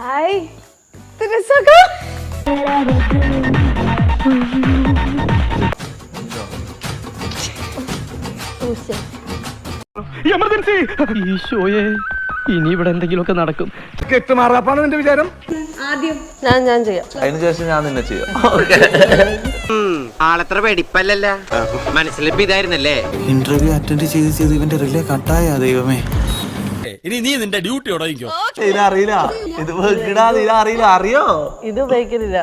Hi. Emergency ഈ ഈശോയെ ഇനി ഇവിടെ എന്തെങ്കിലുമൊക്കെ നടക്കും. കെട്ട് മാറാപ്പാണ് നിന്റെ വിചാരം? ആദ്യം ഞാൻ ഞാൻ ചെയ്യാം. അതിനുശേഷം ഞാൻ നിന്നെ ചെയ്യാം. ആളത്ര വെടിപ്പല്ലല്ല. മനസ്സിലിപ്പോ ഇതായിരുന്നല്ലേ? ഇന്റർവ്യൂ അറ്റൻഡ് ചെയ്ത് ചെയ്ത് ഇവന്റെ റിലേ കട്ടായ ദൈവമേ. ഇനി നീ നിന്റെ ഡ്യൂട്ടി ഉടയിക്കോ ഇതിനറിയില്ല ഇത് വെക്കിടാതെ ഇതിനറിയില്ല അറിയോ? ഇത് ഉപയോഗിക്കുന്നില്ല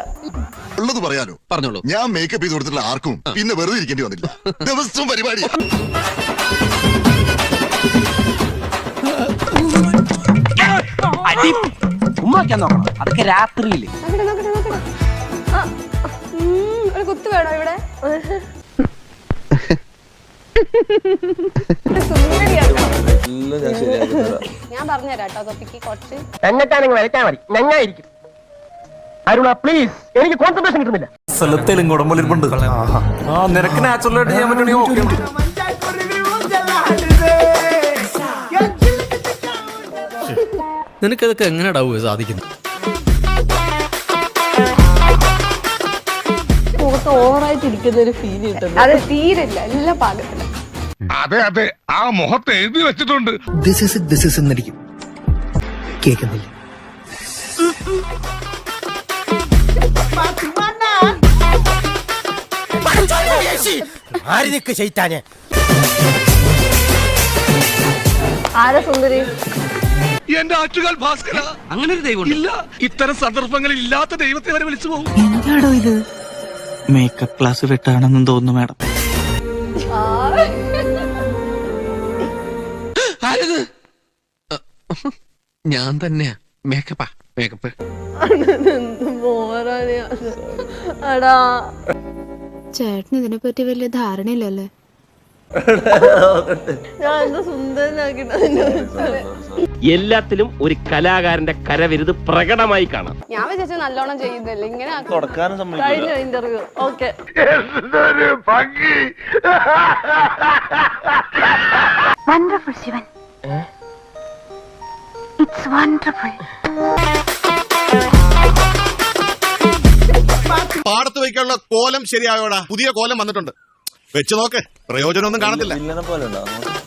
ഉള്ളത് പറയാനോ പറഞ്ഞോളൂ. ഞാൻ മേക്കപ്പ് ചെയ്ത് കൊടുത്തിട്ടുള്ള ആർക്കും പിന്നെ വെറുതെ ഇരിക്കേണ്ടി വന്നില്ല. ദിവസവും പരിപാടി ഉമ്മാക്കാൻ നോക്കണം. അതൊക്കെ രാത്രിയിൽ. കുത്ത് വേണോ ഇവിടെ. എല്ലാം ഞാൻ ശരിയാക്കി തരാം. ഞാൻ പറഞ്ഞുതരാം കേട്ടോ തൊപ്പിക്ക് കുറച്ച്. മതി. ഞങ്ങായിരിക്കും. അരുണ പ്ലീസ് എനിക്ക് കോൺസെൻട്രേഷൻ കിട്ടുന്നില്ല. സ്ഥലത്തേലും കുടമ്പലിരിപ്പുണ്ട് ആ നിനക്ക് നാച്ചുറൽ ആയിട്ട് ചെയ്യാൻ പറ്റുവാണെങ്കിൽ ഓക്കെ നിനക്കതൊക്കെ എങ്ങനെയാടാവുക സാധിക്കുന്നത്? മുഖത്ത് ഓവറായിട്ട് ഇരിക്കുന്ന ഒരു ഫീൽ കിട്ടുന്നു. അത് തീരില്ല എല്ലാ പാകത്തിലും. അതെ അതെ. ആ മുഖത്ത് എഴുതി വെച്ചിട്ടുണ്ട്. ദിസ് ഇസ് ദിസ് ഇസ് എന്നടിക്കും. കേൾക്കുന്നില്ല ആരാ സുന്ദരി? എന്റെ ആറ്റുകാൽ ഭാസ്കര. അങ്ങനെ ഒരു ദൈവം ഇല്ല ഇത്തരം സന്ദർഭങ്ങളിൽ ഇല്ലാത്ത ദൈവത്തെ വരെ വിളിച്ചു പോകും. എന്താടോ ഇത്? മേക്കപ്പ് ക്ലാസ് വെട്ടാണെന്നും തോന്നുന്നു മാഡം. ആരത് ഞാൻ തന്നെയാ. മേക്കപ്പാ. മേക്കപ്പ്. ചേട്ടന് ഇതിനെ പറ്റി വലിയ ധാരണയില്ലല്ലേ? എല്ലാത്തിലും ഒരു കലാകാരന്റെ കരവിരുത് പ്രകടമായി കാണാം. ഞാൻ വിചാരിച്ച നല്ലോണം ചെയ്യുന്നില്ല ഇങ്ങനെ interview? Okay. Wonderful Shivan. It's wonderful പാടത്ത് വയ്ക്കാനുള്ള കോലം ശരിയായോടാ. പുതിയ കോലം വന്നിട്ടുണ്ട്. വെച്ച് നോക്ക്. പ്രയോജനമൊന്നും കാണത്തില്ല. പോലെ ഉണ്ടാവും